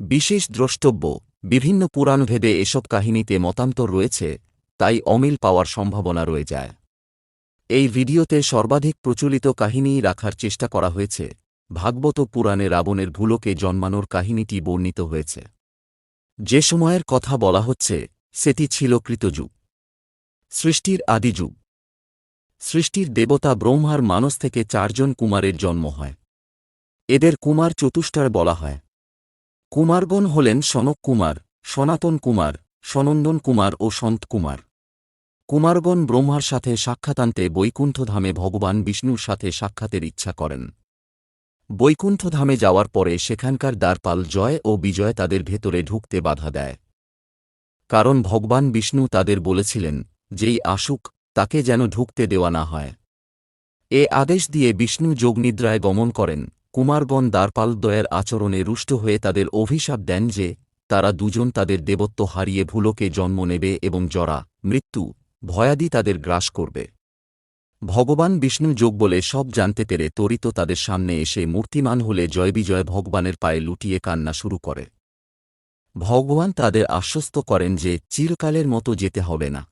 বিশেষ দ্রষ্টব্য, বিভিন্ন পুরাণভেদে এসব কাহিনীতে মতান্তর রয়েছে, তাই অমিল পাওয়ার সম্ভাবনা রয়ে যায়। এই ভিডিওতে সর্বাধিক প্রচলিত কাহিনী রাখার চেষ্টা করা হয়েছে, ভাগবত পুরাণে রাবণের ভুলোকে জন্মানোর কাহিনীটি বর্ণিত হয়েছে। যে সময়ের কথা বলা হচ্ছে, সেটি ছিল কৃতযুগ। সৃষ্টির আদিযুগ সৃষ্টির দেবতা ব্রহ্মার মানস থেকে চারজন কুমারের জন্ম হয়। এদের কুমার চতুষ্টার বলা হয়। কুমারগণ হলেন সনক কুমার, সনাতন কুমার, সনন্দন কুমার ও সন্ত কুমার। কুমারগণ ব্রহ্মার সাথে সাক্ষাতান্তে বৈকুণ্ঠধামে ভগবান বিষ্ণুর সাথে সাক্ষাতের ইচ্ছা করেন। বৈকুণ্ঠধামে যাওয়ার পরে সেখানকার দ্বারপাল জয় ও বিজয় তাদের ভেতরে ঢুকতে বাধা দেয়। কারণ ভগবান বিষ্ণু তাদের বলেছিলেন, যেই আসুক, তাকে যেন ঢুকতে দেওয়া না হয়। এ আদেশ দিয়ে বিষ্ণু যোগনিদ্রায় গমন করেন। কুমারগণ দ্বারপালদ্বয়ের আচরণে রুষ্ট হয়ে তাদের অভিশাপ দেন যে, তারা দুজন তাদের দেবত্ব হারিয়ে ভুলোকে জন্ম নেবে এবং জরা, মৃত্যু, ভয়াদি তাদের গ্রাস করবে। ভগবান বিষ্ণু যোগ বলে সব জানতে পেরে তরিত তাদের সামনে এসে মূর্তিমান হলে জয়বিজয় ভগবানের পায়ে লুটিয়ে কান্না শুরু করে। ভগবান তাদের আশ্বস্ত করেন যে, চিরকালের মতো যেতে হবে না।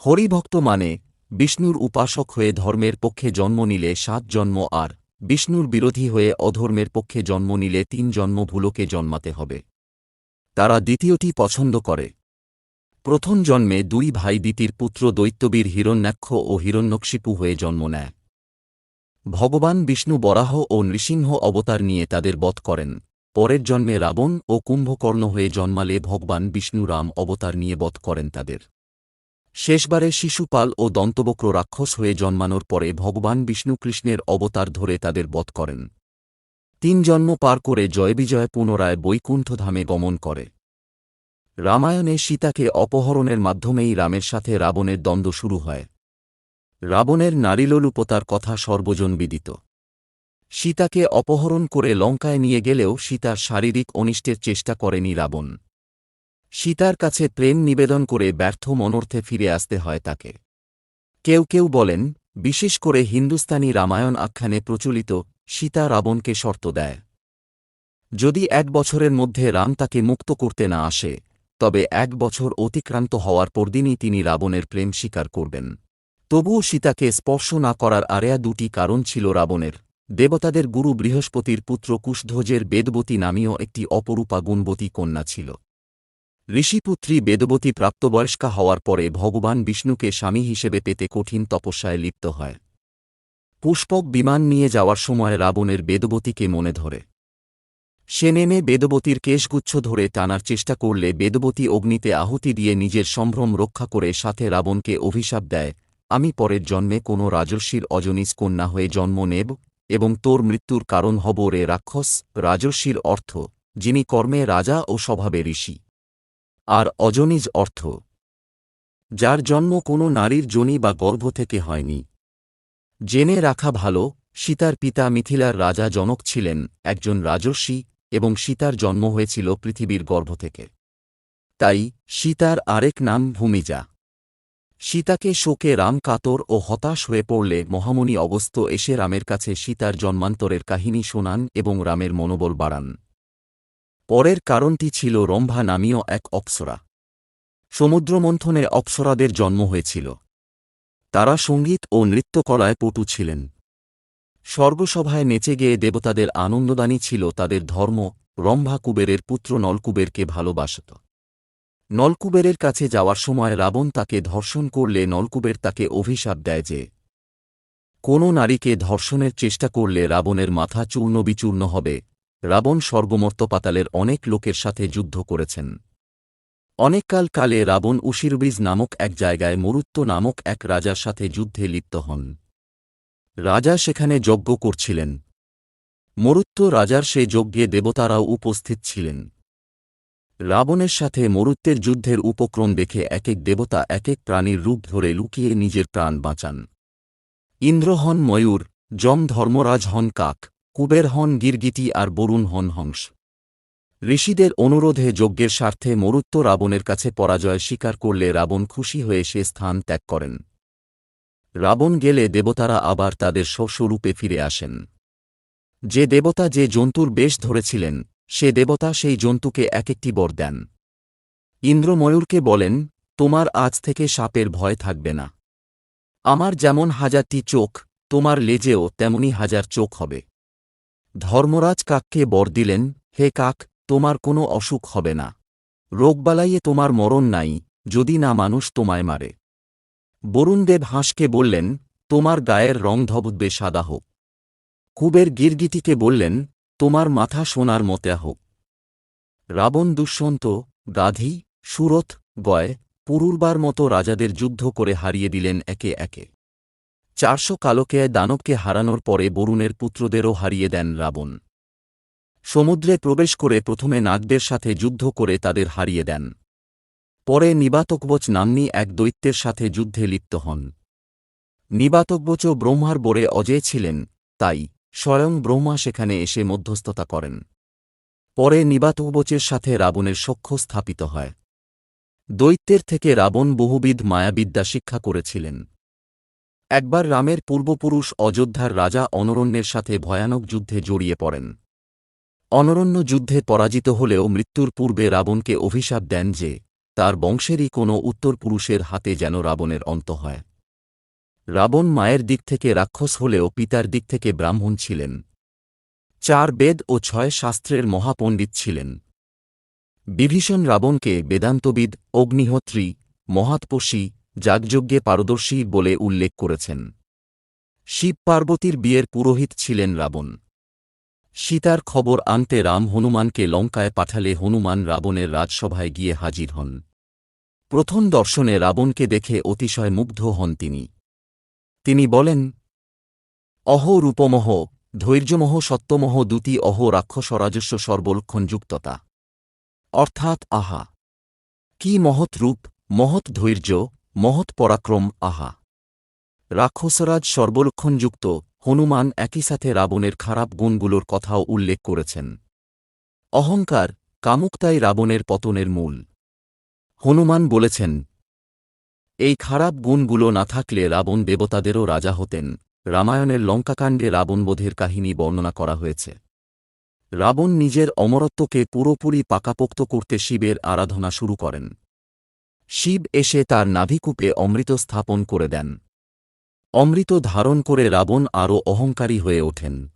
হরিভক্ত মানে বিষ্ণুর উপাসক হয়ে ধর্মের পক্ষে জন্ম নিলে সাত জন্ম আর বিষ্ণুর বিরোধী হয়ে অধর্মের পক্ষে জন্ম নিলে তিন জন্ম ভুলোকে জন্মাতে হবে। তারা দ্বিতীয়টি পছন্দ করে। প্রথম জন্মে দুই ভাই দিতির পুত্র দৈত্যবীর হিরণ্যাক্ষ ও হিরণ্যক্ষিপু হয়ে জন্ম নেয়। ভগবান বিষ্ণু বরাহ ও নৃসিংহ অবতার নিয়ে তাদের বধ করেন। পরের জন্মে রাবণ ও কুম্ভকর্ণ হয়ে জন্মালে ভগবান বিষ্ণু রাম অবতার নিয়ে বধ করেন তাদের। শেষবারে শিশুপাল ও দন্তবক্র রাক্ষস হয়ে জন্মানোর পরে ভগবান বিষ্ণু কৃষ্ণের অবতার ধরে তাদের বধ করেন। তিন জন্ম পার করে জয়বিজয় পুনরায় বৈকুণ্ঠধামে গমন করে। রামায়ণে সীতাকে অপহরণের মাধ্যমেই রামের সাথে রাবণের দ্বন্দ্ব শুরু হয়। রাবণের নারীলোলুপতার কথা সর্বজন বিদিত। সীতাকে অপহরণ করে লঙ্কায় নিয়ে গেলেও সীতার শারীরিক অনিষ্টের চেষ্টা করেনি রাবণ। সীতার কাছে প্রেম নিবেদন করে ব্যর্থ মনর্থে ফিরে আসতে হয় তাকে। কেউ কেউ বলেন, বিশেষ করে হিন্দুস্তানি রামায়ণ আখ্যানে প্রচলিত, সীতা রাবণকে শর্ত দেয়। যদি এক বছরের মধ্যে রাম তাকে মুক্ত করতে না আসে, তবে এক বছর অতিক্রান্ত হওয়ার পরদিনই তিনি রাবণের প্রেম স্বীকার করবেন। তবুও সীতাকে স্পর্শ না করার আরেয়া দুটি কারণ ছিল রাবণের। দেবতাদের গুরু বৃহস্পতির পুত্র কুশধ্বজের বেদবতী নামীয় একটি অপরূপা গুণবতী কন্যা ছিল। ঋষিপুত্রী বেদবতী প্রাপ্তবয়স্কা হওয়ার পরে ভগবান বিষ্ণুকে স্বামী হিসেবে পেতে কঠিন তপস্যায় লিপ্ত হয়। পুষ্পক বিমান নিয়ে যাওয়ার সময় রাবণের বেদবতীকে মনে ধরে। সে নেমে বেদবতীর কেশগুচ্ছ ধরে টানার চেষ্টা করলে বেদবতী অগ্নিতে আহুতি দিয়ে নিজের সম্ভ্রম রক্ষা করে সাথে রাবণকে অভিশাপ দেয়, আমি পরের জন্মে কোনো রাজস্বীর অজনীজ কন্যা হয়ে জন্ম নেব এবং তোর মৃত্যুর কারণ হব রে রাক্ষস। রাজস্বীর অর্থ, যিনি কর্মে রাজা ও স্বভাবে ঋষি। আর অজনিজ অর্থ। যার জন্ম কোনো নারীর জনি বা গর্ভ থেকে হয়নি। জেনে রাখা ভালো, সীতার পিতা মিথিলার রাজা জনক ছিলেন একজন রাজস্বী এবং সীতার জন্ম হয়েছিল পৃথিবীর গর্ভ থেকে। তাই সীতার আরেক নাম ভূমিজা। সীতাকে শোকে রাম কাতর ও হতাশ হয়ে পড়লে মহামণি অগস্ত এসে রামের কাছে সীতার জন্মান্তরের কাহিনী শোনান এবং রামের মনোবল বাড়ান। পরের কারণটি ছিল রম্ভা নামীয় এক অপ্সরা। সমুদ্রমন্থনে অপ্সরাদের জন্ম হয়েছিল। তারা সংগীত ও নৃত্যকলায় পটু ছিলেন। স্বর্গসভায় নেচে গিয়ে দেবতাদের আনন্দদানী ছিল তাদের ধর্ম, রম্ভা কুবেরের পুত্র নলকুবেরকে ভালোবাসত। নলকুবেরের কাছে যাওয়ার সময় রাবণ তাকে ধর্ষণ করলে নলকুবের তাকে অভিশাপ দেয় যে, কোনো নারীকে ধর্ষণের চেষ্টা করলে রাবণের মাথা চূর্ণ বিচূর্ণ হবে। রাবণ স্বর্গমর্ত পাতালের অনেক লোকের সাথে যুদ্ধ করেছেন। অনেককাল কালে রাবণ উশিরবিজ নামক এক জায়গায় মরুত্ব নামক এক রাজার সাথে যুদ্ধে লিপ্ত হন। রাজা সেখানে যজ্ঞ করছিলেন। মরুত্ব রাজার সে যজ্ঞে দেবতারাও উপস্থিত ছিলেন। রাবণের সাথে মরুত্বের যুদ্ধের উপক্রম দেখে এক এক দেবতা এক এক প্রাণীর রূপ ধরে লুকিয়ে নিজের প্রাণ বাঁচান। ইন্দ্র হন ময়ূর, যম ধর্মরাজ হন কাক। কুবের হন গিরগিটি আর বরুণ হন হংস। ঋষিদের অনুরোধে যজ্ঞের স্বার্থে মরুত্ব রাবণের কাছে পরাজয় স্বীকার করলে রাবণ খুশি হয়ে সে স্থান ত্যাগ করেন। রাবণ গেলে দেবতারা আবার তাদের স্বস্বরূপে ফিরে আসেন। যে দেবতা যে জন্তুর বেশ ধরেছিলেন, সে দেবতা সেই জন্তুকে এক একটি বর দেন। ইন্দ্র ময়ূরকে বলেন, তোমার আজ থেকে সাপের ভয় থাকবে না। আমার যেমন হাজারটি চোখ, তোমার লেজেও তেমনি হাজার চোখ হবে। ধর্মরাজ কাককে বর দিলেন, হে কাক, তোমার কোনো অসুখ হবে না। রোগবালাইয়ে তোমার মরণ নাই, যদি না মানুষ তোমায় মারে। বরুণদেব হাঁসকে বললেন, তোমার গায়ের রং ধবদ্বে সাদা হোক। কুবের গিরগিটিকে বললেন, তোমার মাথা সোনার মতে হোক। রাবণ দুষ্যন্ত গাধি, সুরথ, গয়, পুরুরবার মতো রাজাদের যুদ্ধ করে হারিয়ে দিলেন একে একে। চারশো কালকে দানবকে হারানোর পরে বরুণের পুত্রদেরও হারিয়ে দেন রাবণ। সমুদ্রে প্রবেশ করে প্রথমে নাগদের সাথে যুদ্ধ করে তাদের হারিয়ে দেন। পরে নিবাতকবচ নাম্নী এক দৈত্যের সাথে যুদ্ধে লিপ্ত হন। নিবাতকবচও ব্রহ্মার বোরে অজয় ছিলেন, তাই স্বয়ং ব্রহ্মা সেখানে এসে মধ্যস্থতা করেন। পরে নিবাতকবচের সাথে রাবণের সখ্য স্থাপিত হয়। দৈত্যের থেকে রাবণ বহুবিধ মায়াবিদ্যা শিক্ষা করেছিলেন। একবার রামের পূর্বপুরুষ অযোধ্যার রাজা অনরণ্যের সাথে ভয়ানক যুদ্ধে জড়িয়ে পড়েন। অনরণ্য যুদ্ধে পরাজিত হলেও মৃত্যুর পূর্বে রাবণকে অভিশাপ দেন যে, তার বংশেরই কোনো উত্তরপুরুষের হাতে যেন রাবণের অন্ত হয়। রাবণ মায়ের দিক থেকে রাক্ষস হলেও পিতার দিক থেকে ব্রাহ্মণ ছিলেন। চার বেদ ও ছয় শাস্ত্রের মহাপণ্ডিত ছিলেন। বিভীষণ রাবণকে বেদান্তবিদ, অগ্নিহোত্রী মহাতপসী যাগযজ্ঞে পারদর্শী বলে উল্লেখ করেছেন। শিব পার্বতীর বিয়ের পুরোহিত ছিলেন রাবণ। সীতার খবর আনতে রাম হনুমানকে লঙ্কায় পাঠালে হনুমান রাবণের রাজসভায় গিয়ে হাজির হন। প্রথম দর্শনে রাবণকে দেখে অতিশয় মুগ্ধ হন তিনি। তিনি বলেন, অহ রূপমহ, ধৈর্যমহ সত্যমহ দুটি অহ রাক্ষসরাজস্ব সর্বলক্ষণযুক্ততা। অর্থাৎ আহা, কি মহৎ রূপ, মহৎ ধৈর্য মহৎ পরাক্রম, আহা। রাক্ষসরাজ সর্বলক্ষণযুক্ত, হনুমান একই সাথে রাবণের খারাপ গুণগুলোর কথাও উল্লেখ করেছেন। অহংকার, কামুকতাই রাবণের পতনের মূল। হনুমান বলেছেন, এই খারাপ গুণগুলো না থাকলে রাবণ দেবতাদেরও রাজা হতেন। রামায়ণের লঙ্কাকাণ্ডে রাবণবোধের কাহিনী বর্ণনা করা হয়েছে। রাবণ নিজের অমরত্বকে পুরোপুরি পাকাপোক্ত করতে শিবের আরাধনা শুরু করেন। শিব এসে তার নাভিকূপে অমৃত স্থাপন করে দেন। অমৃত ধারণ করে রাবণ আরও অহংকারী হয়ে ওঠেন।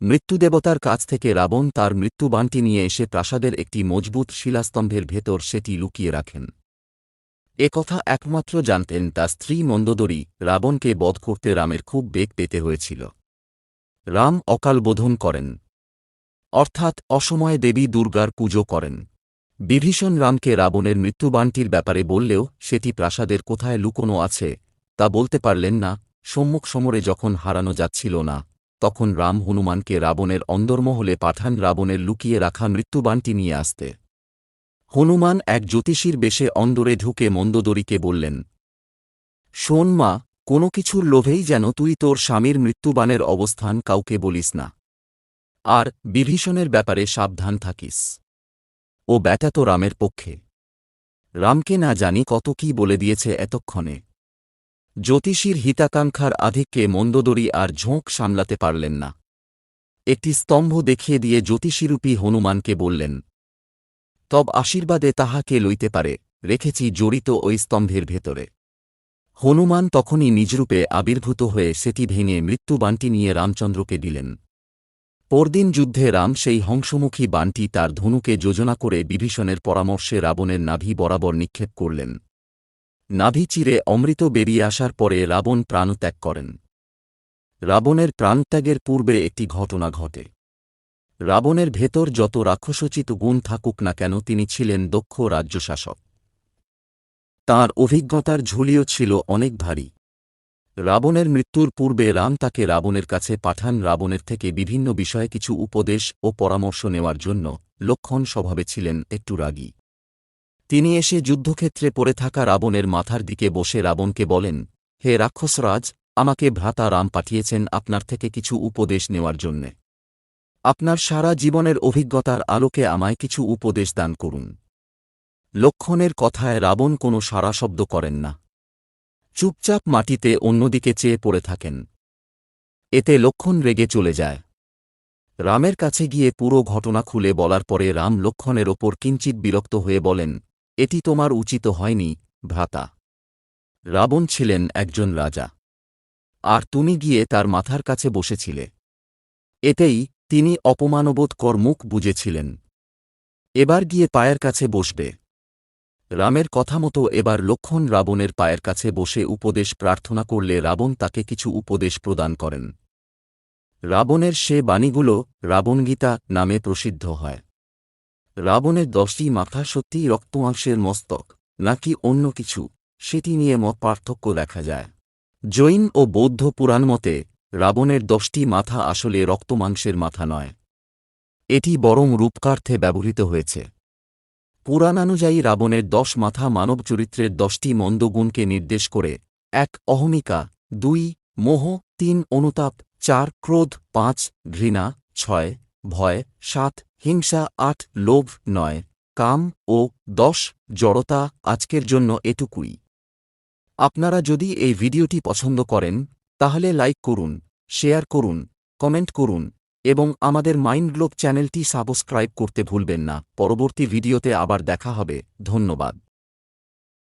মৃত্যুদেবতার কাছ থেকে রাবণ তার মৃত্যুবানটি নিয়ে এসে প্রাসাদের একটি মজবুত শিলাস্তম্ভের ভেতর সেটি লুকিয়ে রাখেন। একথা একমাত্র জানতেন তার স্ত্রী মন্দোদরী রাবণকে বধ করতে রামের খুব বেগ পেতে হয়েছিল। রাম অকাল বোধন করেন। অর্থাৎ অসময়ে দেবী দুর্গার পুজো করেন। বিভীষণ রামকে রাবণের মৃত্যুবানটির ব্যাপারে বললেও সেটি প্রাসাদের কোথায় লুকোনো আছে, তা বলতে পারলেন না, সম্মুখ সমরে যখন হারানো যাচ্ছিল না, তখন রাম হনুমানকে রাবণের অন্দরমহলে পাঠান রাবণের লুকিয়ে রাখা মৃত্যুবানটি নিয়ে আসতে। হনুমান এক জ্যোতিষীর বেশে অন্দরে ঢুকে মন্দোদরীকে বললেন, শোন মা, কোনো কিছুর লোভেই যেন তুই তোর স্বামীর মৃত্যুবানের অবস্থান কাউকে বলিস না। আর বিভীষণের ব্যাপারে সাবধান থাকিস। ও ব্যাটা তো রামের পক্ষে। রামকে না জানি কত কি বলে দিয়েছে এতক্ষণে। জ্যোতিষীর হিতাকাঙ্ক্ষার আধিক্যে মন্দোদরী আর ঝোঁক সামলাতে পারলেন না। একটি স্তম্ভ দেখিয়ে দিয়ে জ্যোতিষীরূপী হনুমানকে বললেন, তব আশীর্বাদে তাহাকে লইতে পারে, রেখেছি জড়িত ওই স্তম্ভের ভেতরে। হনুমান তখনই নিজরূপে আবির্ভূত হয়ে সেটি ভেঙে মৃত্যুবানটি নিয়ে রামচন্দ্রকে দিলেন। পরদিন যুদ্ধে রাম সেই হংসমুখী বানটি তার ধনুকে যোজনা করে বিভীষণের পরামর্শে রাবণের নাভি বরাবর নিক্ষেপ করলেন। নাভি চিরে অমৃত বেরিয়ে আসার পরে রাবণ প্রাণত্যাগ করেন। রাবণের প্রাণত্যাগের পূর্বে একটি ঘটনা ঘটে। রাবণের ভেতর যত রাক্ষসোচিত গুণ থাকুক না কেন তিনি ছিলেন দক্ষ রাজ্যশাসক। তাঁর অভিজ্ঞতার ঝুলিও ছিল অনেক ভারী। রাবণের মৃত্যুর পূর্বে রাম তাকে রাবণের কাছে পাঠান। রাবণের থেকে বিভিন্ন বিষয়ে কিছু উপদেশ ও পরামর্শ নেওয়ার জন্য লক্ষণ স্বভাবে ছিলেন একটু রাগী। তিনি এসে যুদ্ধক্ষেত্রে পড়ে থাকা রাবণের মাথার দিকে বসে রাবণকে বলেন, হে রাক্ষসরাজ, আমাকে ভ্রাতা রাম পাঠিয়েছেন আপনার থেকে কিছু উপদেশ নেওয়ার জন্যে। আপনার সারা জীবনের অভিজ্ঞতার আলোকে আমায় কিছু উপদেশ দান করুন। লক্ষণের কথায় রাবণ কোনো সারা শব্দ করেন না। চুপচাপ মাটিতে অন্যদিকে চেয়ে পড়ে থাকেন। এতে লক্ষণ রেগে চলে যায়। রামের কাছে গিয়ে পুরো ঘটনা খুলে বলার পরে রাম লক্ষণের ওপর কিঞ্চিত বিরক্ত হয়ে বলেন, এটি তোমার উচিত হয়নি, ভ্রাতা। রাবণ ছিলেন একজন রাজা। আর তুমি গিয়ে তার মাথার কাছে বসেছিলে। এতেই তিনি অপমানবোধ কর মুখ বুঝেছিলেন এবার গিয়ে পায়ের কাছে বসবে। রামের কথা মতো এবার লক্ষণ রাবণের পায়ের কাছে বসে উপদেশ প্রার্থনা করলে রাবণ তাকে কিছু উপদেশ প্রদান করেন। রাবণের সে বাণীগুলো রাবণগীতা নামে প্রসিদ্ধ হয়। রাবণের দশটি মাথা সত্যিই রক্তমাংসের মস্তক, নাকি অন্য কিছু, সেটি নিয়ে মত পার্থক্য দেখা যায়। জৈন ও বৌদ্ধ পুরাণ মতে, রাবণের দশটি মাথা আসলে রক্তমাংসের মাথা নয়। এটি বরং রূপকার্থে ব্যবহৃত হয়েছে। পুরাণানুযায়ী রাবণের দশ মাথা মানব চরিত্রের দশটি মন্দ গুণকে নির্দেশ করে, এক অহমিকা, দুই মোহ, তিন অনুতাপ, চার ক্রোধ, পাঁচ ঘৃণা, ছয় ভয়, সাত হিংসা, আট লোভ, নয় কাম ও দশ জড়তা আজকের জন্য এটুকুই। আপনারা যদি এই ভিডিওটি পছন্দ করেন, তাহলে লাইক করুন, শেয়ার করুন, কমেন্ট করুন। এবং আমাদের মাইন্ড গ্লোব চ্যানেলটি সাবস্ক্রাইব করতে ভুলবেন না। পরবর্তী ভিডিওতে আবার দেখা হবে। ধন্যবাদ।